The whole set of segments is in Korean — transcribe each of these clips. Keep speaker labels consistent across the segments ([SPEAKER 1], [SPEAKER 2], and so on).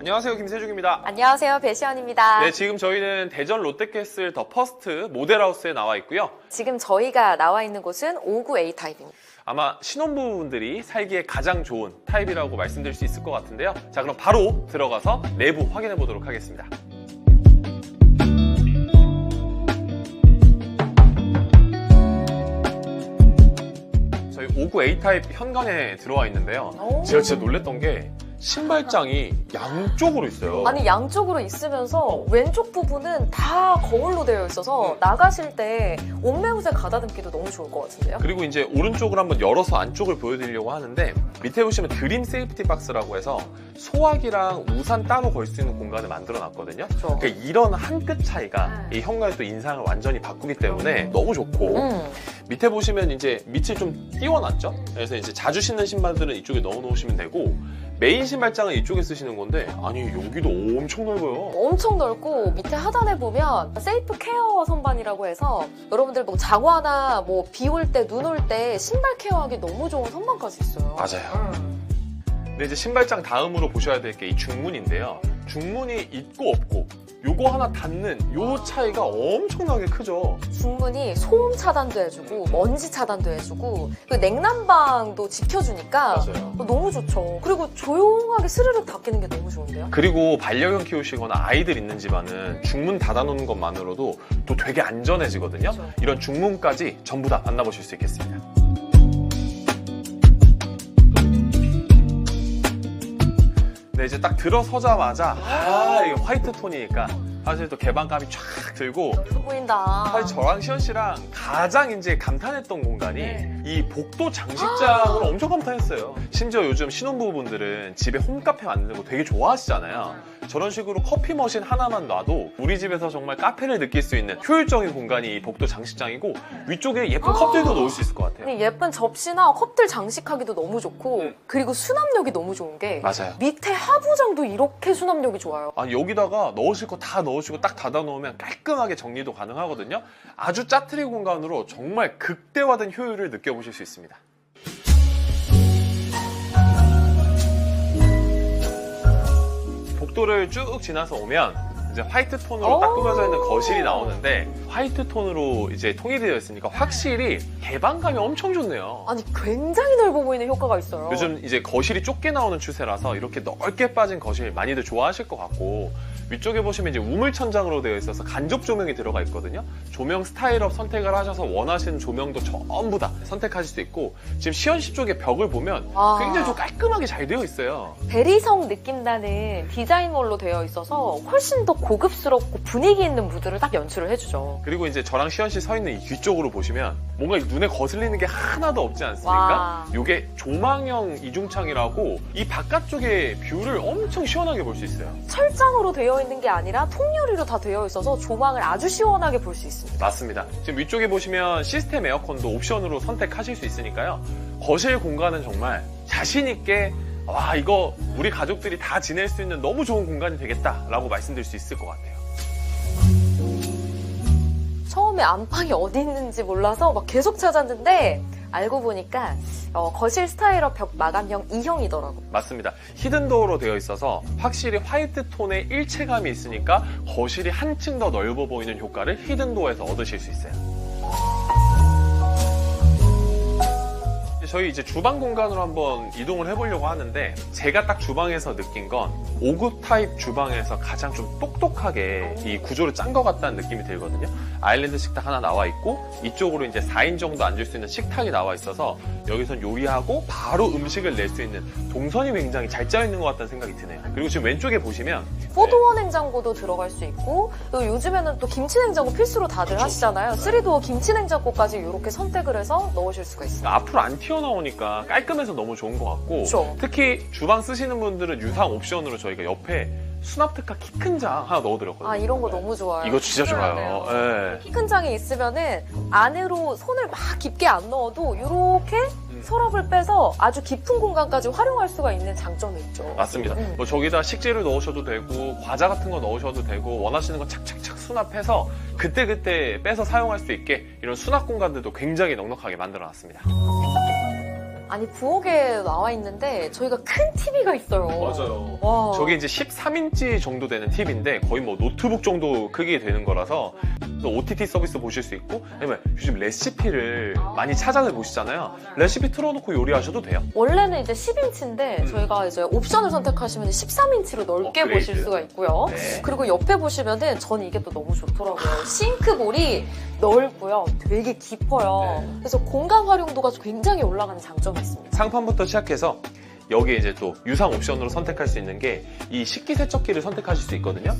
[SPEAKER 1] 안녕하세요 김세중입니다.
[SPEAKER 2] 안녕하세요. 배시연입니다.
[SPEAKER 1] 네, 지금 저희는 대전 롯데캐슬 더 퍼스트 모델하우스에 나와 있고요.
[SPEAKER 2] 지금 저희가 나와 있는 곳은 59A 타입입니다.
[SPEAKER 1] 아마 신혼부분들이 살기에 가장 좋은 타입이라고 말씀드릴 수 있을 것 같은데요. 자, 그럼 바로 들어가서 내부 확인해 보도록 하겠습니다. 저희 59A 타입 현관에 들어와 있는데요.
[SPEAKER 2] 오.
[SPEAKER 1] 제가 진짜 놀랬던 게 신발장이 양쪽으로 있어요.
[SPEAKER 2] 아니 양쪽으로 있으면서 왼쪽 부분은 다 거울로 되어 있어서
[SPEAKER 1] 음.
[SPEAKER 2] 나가실 때 옷매무새 가다듬기도 너무 좋을 것 같은데요?
[SPEAKER 1] 그리고 이제 오른쪽을 한번 열어서 안쪽을 보여드리려고 하는데 밑에 보시면 드림 세이프티 박스라고 해서 소화기랑 우산 따로 걸 수 있는 공간을 만들어 놨거든요.
[SPEAKER 2] 그렇죠.
[SPEAKER 1] 그러니까 이런 한 끗 차이가
[SPEAKER 2] 음.
[SPEAKER 1] 이 현관의 또 인상을 완전히 바꾸기 때문에 너무 좋고
[SPEAKER 2] 음.
[SPEAKER 1] 밑에 보시면 이제 밑을 좀 띄워놨죠. 그래서 이제 자주 신는 신발들은 이쪽에 넣어놓으시면 되고 메인 신발장은 이쪽에 쓰시는 건데 아니 여기도 엄청 넓어요.
[SPEAKER 2] 엄청 넓고 밑에 하단에 보면 세이프 케어 선반이라고 해서 여러분들 뭐 자거나 뭐 비 올 때 눈 올 때 신발 케어하기 너무 좋은 선반까지 있어요.
[SPEAKER 1] 맞아요.
[SPEAKER 2] 음.
[SPEAKER 1] 근데 이제 신발장 다음으로 보셔야 될 게 이 중문인데요. 중문이 있고 없고 요거 하나 닫는 요 차이가 엄청나게 크죠.
[SPEAKER 2] 중문이 소음 차단도 해주고 먼지 차단도 해주고 그 냉난방도 지켜주니까
[SPEAKER 1] 맞아요.
[SPEAKER 2] 어, 너무 좋죠. 그리고 조용하게 스르륵 닫히는 게 너무 좋은데요?
[SPEAKER 1] 그리고 반려견 키우시거나 아이들 있는 집안은 중문 닫아놓는 것만으로도 또 되게 안전해지거든요. 이런 중문까지 전부 다 만나보실 수 있겠습니다. 네, 이제 딱 들어서자마자 아, 이게 화이트 톤이니까 사실 또 개방감이 쫙 들고
[SPEAKER 2] 예뻐 보인다.
[SPEAKER 1] 사실 저랑 시현 씨랑 가장 이제 감탄했던 공간이
[SPEAKER 2] 네.
[SPEAKER 1] 이 복도 장식장으로 엄청 감탄했어요. 심지어 요즘 신혼부부분들은 집에 홈카페 만드는 거 되게 좋아하시잖아요. 저런 식으로 커피 머신 하나만 놔도 우리 집에서 정말 카페를 느낄 수 있는 효율적인 공간이 이 복도 장식장이고 위쪽에 예쁜 컵들도 놓을 수 있을 것 같아요.
[SPEAKER 2] 예쁜 접시나 컵들 장식하기도 너무 좋고
[SPEAKER 1] 음.
[SPEAKER 2] 그리고 수납력이 너무 좋은 게
[SPEAKER 1] 맞아요.
[SPEAKER 2] 밑에 하부장도 이렇게 수납력이 좋아요.
[SPEAKER 1] 아니 여기다가 넣으실 거 다 넣으시고 딱 닫아 놓으면 깔끔하게 정리도 가능하거든요. 아주 짜투리 공간으로 정말 극대화된 효율을 느껴보실 수 있습니다. 도를 쭉 지나서 오면 이제 화이트 톤으로 딱
[SPEAKER 2] 오.
[SPEAKER 1] 꾸며져 있는 거실이 나오는데 화이트 톤으로 이제 통일되어 있으니까 확실히 개방감이 엄청 좋네요.
[SPEAKER 2] 아니 굉장히 넓어 보이는 효과가 있어요.
[SPEAKER 1] 요즘 이제 거실이 좁게 나오는 추세라서 이렇게 넓게 빠진 거실 많이들 좋아하실 것 같고 위쪽에 보시면 이제 우물 천장으로 되어 있어서 간접 조명이 들어가 있거든요. 조명 스타일업 선택을 하셔서 원하시는 조명도 전부 다 선택하실 수 있고 지금 시연 씨 쪽에 벽을 보면
[SPEAKER 2] 와.
[SPEAKER 1] 굉장히 좀 깔끔하게 잘 되어 있어요.
[SPEAKER 2] 대리석 느낌 나는 디자인몰로 되어 있어서 훨씬 더 고급스럽고 분위기 있는 무드를 딱 연출을 해주죠.
[SPEAKER 1] 그리고 이제 저랑 시연 씨서 있는 이 뒤쪽으로 보시면 뭔가 눈에 거슬리는 게 하나도 없지 않습니까?
[SPEAKER 2] 와.
[SPEAKER 1] 이게 조망형 이중창이라고 이 바깥쪽의 뷰를 엄청 시원하게 볼 수 있어요.
[SPEAKER 2] 철장으로 되어 있는 게 아니라 통유리로 다 되어 있어서 조망을 아주 시원하게 볼 수 있습니다.
[SPEAKER 1] 맞습니다. 지금 위쪽에 보시면 시스템 에어컨도 옵션으로 선택하실 수 있으니까요. 거실 공간은 정말 자신 있게 와 이거 우리 가족들이 다 지낼 수 있는 너무 좋은 공간이 되겠다라고 말씀드릴 수 있을 것 같아요.
[SPEAKER 2] 처음에 안방이 어디 있는지 몰라서 막 계속 찾았는데 알고 보니까 어, 거실 스타일업 벽 마감형 2형이더라고.
[SPEAKER 1] 맞습니다. 히든도어로 되어 있어서 확실히 화이트 톤의 일체감이 있으니까 거실이 한층 더 넓어 보이는 효과를 히든도어에서 얻으실 수 있어요. 저희 이제 주방 공간으로 한번 이동을 해보려고 하는데 제가 딱 주방에서 느낀 건 5구 타입 주방에서 가장 좀 똑똑하게 이 구조를 짠 것 같다는 느낌이 들거든요. 아일랜드 식탁 하나 나와 있고 이쪽으로 이제 4인 정도 앉을 수 있는 식탁이 나와 있어서 여기선 요리하고 바로 음식을 낼 수 있는 동선이 굉장히 잘 짜여 있는 것 같다는 생각이 드네요. 그리고 지금 왼쪽에 보시면
[SPEAKER 2] 포도어 냉장고도 들어갈 수 있고 요즘에는 또 김치 냉장고 필수로 다들
[SPEAKER 1] 그쵸.
[SPEAKER 2] 하시잖아요. 3도어 김치 냉장고까지 이렇게 선택을 해서 넣으실 수가 있어요.
[SPEAKER 1] 앞으로 안 튀어 나오니까 깔끔해서 너무 좋은 것 같고
[SPEAKER 2] 그쵸.
[SPEAKER 1] 특히 주방 쓰시는 분들은 유상 옵션으로 저희가 옆에 수납 특화 키 큰 장 하나 넣어드렸거든요.
[SPEAKER 2] 아 이런 거 너무 좋아요.
[SPEAKER 1] 이거 진짜 좋아요. 예.
[SPEAKER 2] 키큰 장이 있으면은 안으로 손을 막 깊게 안 넣어도 이렇게
[SPEAKER 1] 음.
[SPEAKER 2] 서랍을 빼서 아주 깊은 공간까지 활용할 수가 있는 장점이 있죠.
[SPEAKER 1] 맞습니다.
[SPEAKER 2] 음.
[SPEAKER 1] 뭐 저기다 식재료 넣으셔도 되고 과자 같은 거 넣으셔도 되고 원하시는 거 착착착 수납해서 그때그때 빼서 사용할 수 있게 이런 수납 공간들도 굉장히 넉넉하게 만들어 놨습니다.
[SPEAKER 2] 아니 부엌에 나와 있는데 저희가 큰 TV가 있어요.
[SPEAKER 1] 맞아요.
[SPEAKER 2] 와.
[SPEAKER 1] 저게 이제 13인치 정도 되는 팁인데 거의 뭐 노트북 정도 크기 되는 거라서 또 OTT 서비스 보실 수 있고 아니면 요즘 레시피를 많이 찾아내 보시잖아요. 레시피 틀어놓고 요리하셔도 돼요.
[SPEAKER 2] 원래는 이제 10인치인데
[SPEAKER 1] 음.
[SPEAKER 2] 저희가 이제 옵션을 선택하시면 13인치로 넓게
[SPEAKER 1] 업그레이드.
[SPEAKER 2] 보실 수가 있고요.
[SPEAKER 1] 네.
[SPEAKER 2] 그리고 옆에 보시면은 저는 이게 또 너무 좋더라고요. 싱크볼이 넓고요. 되게 깊어요.
[SPEAKER 1] 네.
[SPEAKER 2] 그래서 공간 활용도가 굉장히 올라가는 장점이 있습니다.
[SPEAKER 1] 상판부터 시작해서 여기에 이제 또 유상 옵션으로 선택할 수 있는 게 이 식기세척기를 선택하실 수 있거든요.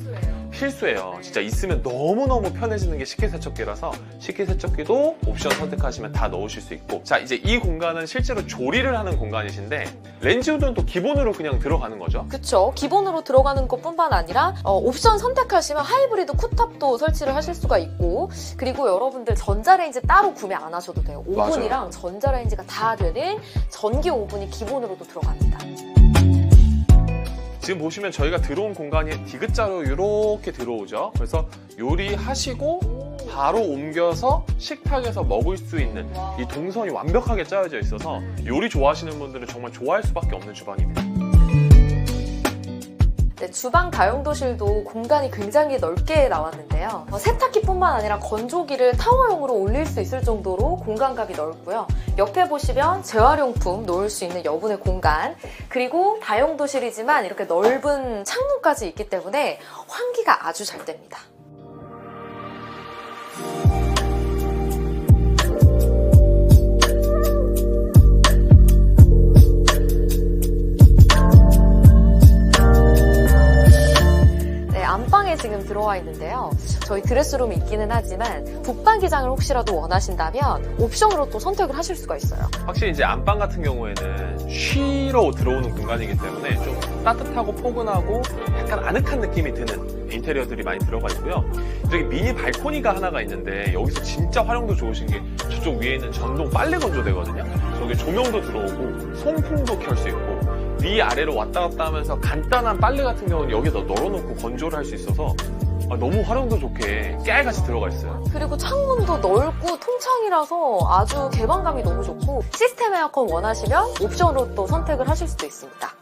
[SPEAKER 1] 필수예요. 진짜 있으면 너무너무 편해지는 게 식기세척기라서 식기세척기도 옵션 선택하시면 다 넣으실 수 있고 자 이제 이 공간은 실제로 조리를 하는 공간이신데 렌즈우드는 또 기본으로 그냥 들어가는 거죠.
[SPEAKER 2] 그쵸. 기본으로 들어가는 것 뿐만 아니라 어, 옵션 선택하시면 하이브리드 쿡탑도 설치를 하실 수가 있고 그리고 여러분들 전자레인지 따로 구매 안 하셔도 돼요. 오븐이랑 전자레인지가 다 되는 전기 오븐이 기본으로도 들어갑니다.
[SPEAKER 1] 지금 보시면 저희가 들어온 공간이 디귿자로 이렇게 들어오죠. 그래서 요리하시고 바로 옮겨서 식탁에서 먹을 수 있는 이 동선이 완벽하게 짜여져 있어서 요리 좋아하시는 분들은 정말 좋아할 수밖에 없는 주방입니다.
[SPEAKER 2] 네, 주방 다용도실도 공간이 굉장히 넓게 나왔는데요. 어, 세탁기뿐만 아니라 건조기를 타워용으로 올릴 수 있을 정도로 공간감이 넓고요. 옆에 보시면 재활용품 놓을 수 있는 여분의 공간, 그리고 다용도실이지만 이렇게 넓은 창문까지 있기 때문에 환기가 아주 잘 됩니다. 저희 드레스룸이 있기는 하지만 북방기장을 혹시라도 원하신다면 옵션으로 또 선택을 하실 수가 있어요.
[SPEAKER 1] 확실히 이제 안방 같은 경우에는 쉬러 들어오는 공간이기 때문에 좀 따뜻하고 포근하고 약간 아늑한 느낌이 드는 인테리어들이 많이 들어가 있고요. 저기 미니 발코니가 하나가 있는데 여기서 진짜 활용도 좋으신 게 저쪽 위에 있는 전동 빨래 건조대거든요. 저기 조명도 들어오고 송풍도 켤 수 있고 위아래로 왔다 갔다 하면서 간단한 빨래 같은 경우는 여기다 널어놓고 건조를 할 수 있어서 아, 너무 활용도 좋게 깨알같이 들어가 있어요.
[SPEAKER 2] 그리고 창문도 넓고 통창이라서 아주 개방감이 너무 좋고 시스템 에어컨 원하시면 옵션으로 또 선택을 하실 수도 있습니다.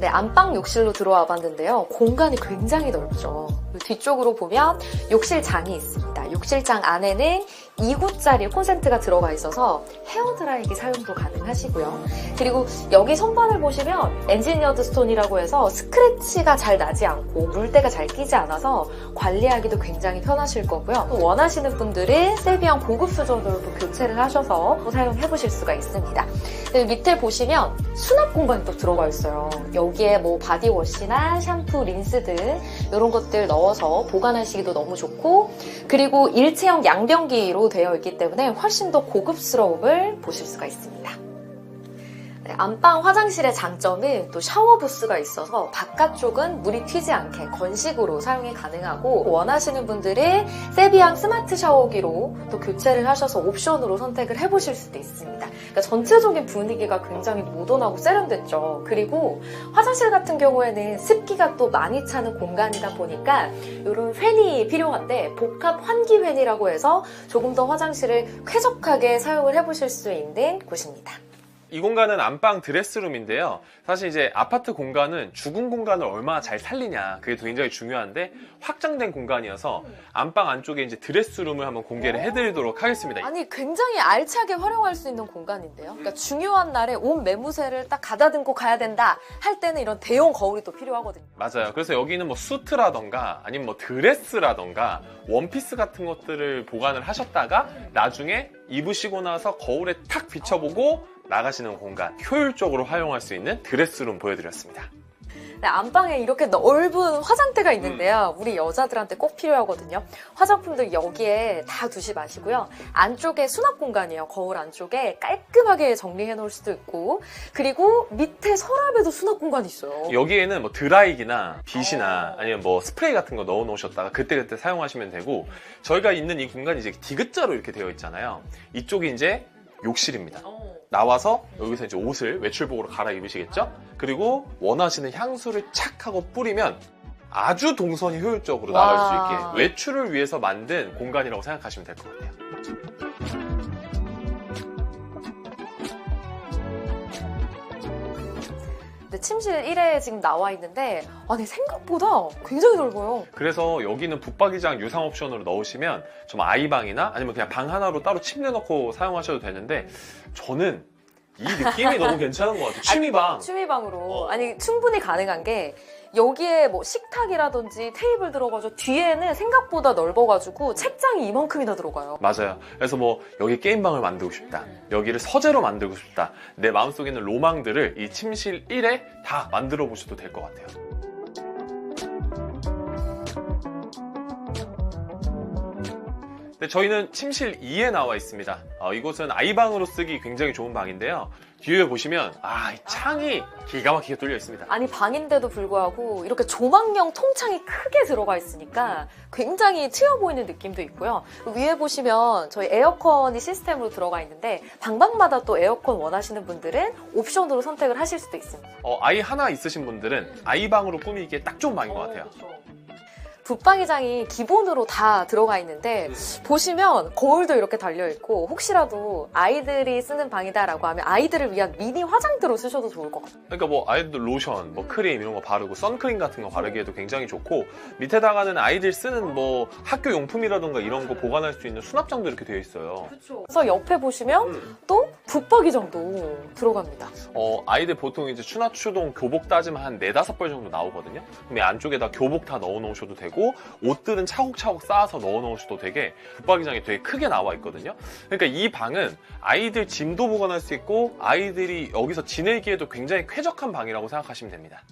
[SPEAKER 2] 네, 안방 욕실로 들어와 봤는데요. 공간이 굉장히 넓죠. 뒤쪽으로 보면 욕실장이 있습니다. 욕실장 안에는 2구짜리 콘센트가 들어가 있어서 헤어드라이기 사용도 가능하시고요. 그리고 여기 선반을 보시면 엔지니어드 스톤이라고 해서 스크래치가 잘 나지 않고 물때가 잘 끼지 않아서 관리하기도 굉장히 편하실 거고요. 또 원하시는 분들은 세비안 고급 또 교체를 하셔서 또 사용해 보실 수가 있습니다. 밑에 보시면 수납 공간이 또 들어가 있어요. 여기에 뭐 바디워시나 샴푸, 린스 등 이런 것들 넣어서 보관하시기도 너무 좋고 그리고 일체형 양변기로 되어 있기 때문에 훨씬 더 고급스러움을 보실 수가 있습니다. 네, 안방 화장실의 장점은 또 샤워 부스가 있어서 바깥쪽은 물이 튀지 않게 건식으로 사용이 가능하고 원하시는 분들은 세비앙 스마트 샤워기로 또 교체를 하셔서 옵션으로 선택을 해보실 수도 있습니다. 그러니까 전체적인 분위기가 굉장히 모던하고 세련됐죠. 그리고 화장실 같은 경우에는 습기가 또 많이 차는 공간이다 보니까 이런 팬이 필요한데 복합 환기 팬이라고 해서 조금 더 화장실을 쾌적하게 사용을 해보실 수 있는 곳입니다.
[SPEAKER 1] 이 공간은 안방 드레스룸인데요. 사실 이제 아파트 공간은 죽은 공간을 얼마나 잘 살리냐 그게 굉장히 중요한데 확장된 공간이어서 안방 안쪽에 이제 드레스룸을 한번 공개를 해드리도록 하겠습니다.
[SPEAKER 2] 아니 굉장히 알차게 활용할 수 있는 공간인데요. 그러니까 중요한 날에 온 매무새를 딱 가다듬고 가야 된다 할 때는 이런 대용 거울이 또 필요하거든요.
[SPEAKER 1] 맞아요. 그래서 여기는 뭐 수트라던가 아니면 뭐 드레스라던가 원피스 같은 것들을 보관을 하셨다가 나중에 입으시고 나서 거울에 탁 비춰보고 나가시는 공간 효율적으로 활용할 수 있는 드레스룸 보여드렸습니다.
[SPEAKER 2] 네, 안방에 이렇게 넓은 화장대가 있는데요. 우리 여자들한테 꼭 필요하거든요. 화장품들 여기에 다 두지 마시고요. 안쪽에 수납 공간이에요. 거울 안쪽에 깔끔하게 정리해 놓을 수도 있고 그리고 밑에 서랍에도 수납 공간이 있어요.
[SPEAKER 1] 여기에는 뭐 드라이기나 빗이나 아니면 뭐 스프레이 같은 거 넣어 놓으셨다가 그때그때 사용하시면 되고 저희가 있는 이 공간이 이제 디귿자로 이렇게 되어 있잖아요. 이쪽이 이제 욕실입니다. 나와서 여기서 이제 옷을 외출복으로 갈아입으시겠죠? 그리고 원하시는 향수를 착 하고 뿌리면 아주 동선이 효율적으로 나갈
[SPEAKER 2] 와.
[SPEAKER 1] 수 있게 외출을 위해서 만든 공간이라고 생각하시면 될 것 같아요.
[SPEAKER 2] 근데 침실 1에 지금 나와 있는데 아니 생각보다 굉장히 넓어요.
[SPEAKER 1] 그래서 여기는 붙박이장 유상 옵션으로 넣으시면 좀 아이방이나 아니면 그냥 방 하나로 따로 침대 넣고 사용하셔도 되는데 저는 이 느낌이 너무 괜찮은 것 같아요. 취미방.
[SPEAKER 2] 취미방으로
[SPEAKER 1] 어.
[SPEAKER 2] 아니 충분히 가능한 게 여기에 뭐 식탁이라든지 테이블 들어가서 뒤에는 생각보다 넓어가지고 책장이 이만큼이나 들어가요.
[SPEAKER 1] 맞아요. 그래서 뭐 여기 게임방을 만들고 싶다. 여기를 서재로 만들고 싶다. 내 마음속에 있는 로망들을 이 침실 1에 다 만들어 보셔도 될 것 같아요. 네, 저희는 침실 2에 나와 있습니다. 어, 이곳은 아이방으로 쓰기 굉장히 좋은 방인데요. 뒤에 보시면 아, 이 창이 기가 막히게 뚫려 있습니다.
[SPEAKER 2] 아니 방인데도 불구하고 이렇게 조망형 통창이 크게 들어가 있으니까 굉장히 트여 보이는 느낌도 있고요. 위에 보시면 저희 에어컨이 시스템으로 들어가 있는데 방방마다 또 에어컨 원하시는 분들은 옵션으로 선택을 하실 수도 있습니다.
[SPEAKER 1] 어, 아이 하나 있으신 분들은 아이 방으로 꾸미기에 딱 좋은 방인 것 같아요.
[SPEAKER 2] 붙박이장이 기본으로 다 들어가 있는데 보시면 거울도 이렇게 달려 있고 혹시라도 아이들이 쓰는 방이다라고 하면 아이들을 위한 미니 화장대로 쓰셔도 좋을 것 같아요.
[SPEAKER 1] 그러니까 뭐 아이들 로션, 뭐 크림 이런 거 바르고 선크림 같은 거 바르기에도 굉장히 좋고 밑에다가는 아이들 쓰는 뭐 학교 용품이라던가 이런 거 보관할 수 있는 수납장도 이렇게 되어 있어요.
[SPEAKER 2] 그래서 옆에 보시면 또 붙박이장도 들어갑니다.
[SPEAKER 1] 어, 아이들 보통 이제 추나 추동 교복 따지면 한 네다섯 벌 정도 나오거든요. 그럼 이 안쪽에다 교복 다 넣어 놓으셔도 되고 옷들은 차곡차곡 쌓아서 넣어 놓으셔도 되게 붙박이장이 되게 크게 나와 있거든요. 그러니까 이 방은 아이들 짐도 보관할 수 있고 아이들이 여기서 지내기에도 굉장히 쾌적한 방이라고 생각하시면 됩니다.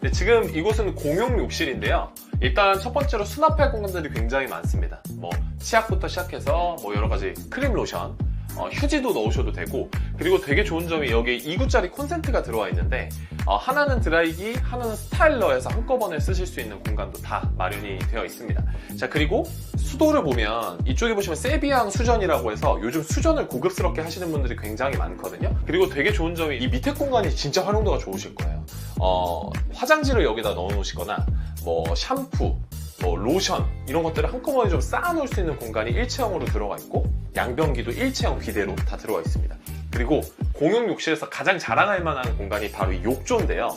[SPEAKER 1] 네, 지금 이곳은 공용 욕실인데요. 일단 첫 번째로 수납할 공간들이 굉장히 많습니다. 뭐 치약부터 시작해서 뭐 여러 가지 크림 로션, 어, 휴지도 넣으셔도 되고 그리고 되게 좋은 점이 여기 2구짜리 콘센트가 들어와 있는데 어, 하나는 드라이기, 하나는 스타일러에서 한꺼번에 쓰실 수 있는 공간도 다 마련이 되어 있습니다. 자 그리고 수도를 보면 이쪽에 보시면 세비양 수전이라고 해서 요즘 수전을 고급스럽게 하시는 분들이 굉장히 많거든요. 그리고 되게 좋은 점이 이 밑에 공간이 진짜 활용도가 좋으실 거예요. 어, 화장지를 여기다 넣어 놓으시거나 뭐 샴푸, 뭐 로션 이런 것들을 한꺼번에 좀 쌓아놓을 수 있는 공간이 일체형으로 들어가 있고 양변기도 일체형 비대로 다 들어가 있습니다. 그리고 공용 욕실에서 가장 자랑할 만한 공간이 바로 이 욕조인데요.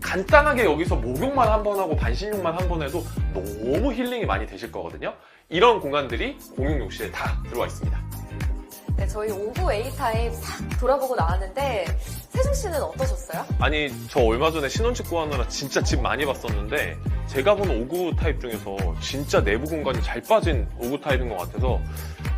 [SPEAKER 1] 간단하게 여기서 목욕만 한 번 하고 반신욕만 한 번 해도 너무 힐링이 많이 되실 거거든요. 이런 공간들이 공용 욕실에 다 들어와 있습니다.
[SPEAKER 2] 네, 저희 오후 A타임 싹 돌아보고 나왔는데 세중 씨는 어떠셨어요?
[SPEAKER 1] 아니 저 얼마 전에 신혼집 구하느라 진짜 집 많이 봤었는데 제가 본 오구 타입 중에서 진짜 내부 공간이 잘 빠진 오구 타입인 것 같아서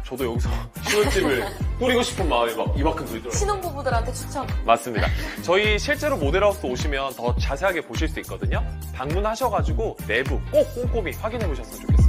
[SPEAKER 1] 저도 여기서 신혼집을 꾸리고 싶은 마음이 막 이만큼 들더라고요.
[SPEAKER 2] 신혼부부들한테 추천.
[SPEAKER 1] 맞습니다. 저희 실제로 모델하우스 오시면 더 자세하게 보실 수 있거든요. 방문하셔가지고 내부 꼭 꼼꼼히 확인해 보셨으면 좋겠습니다.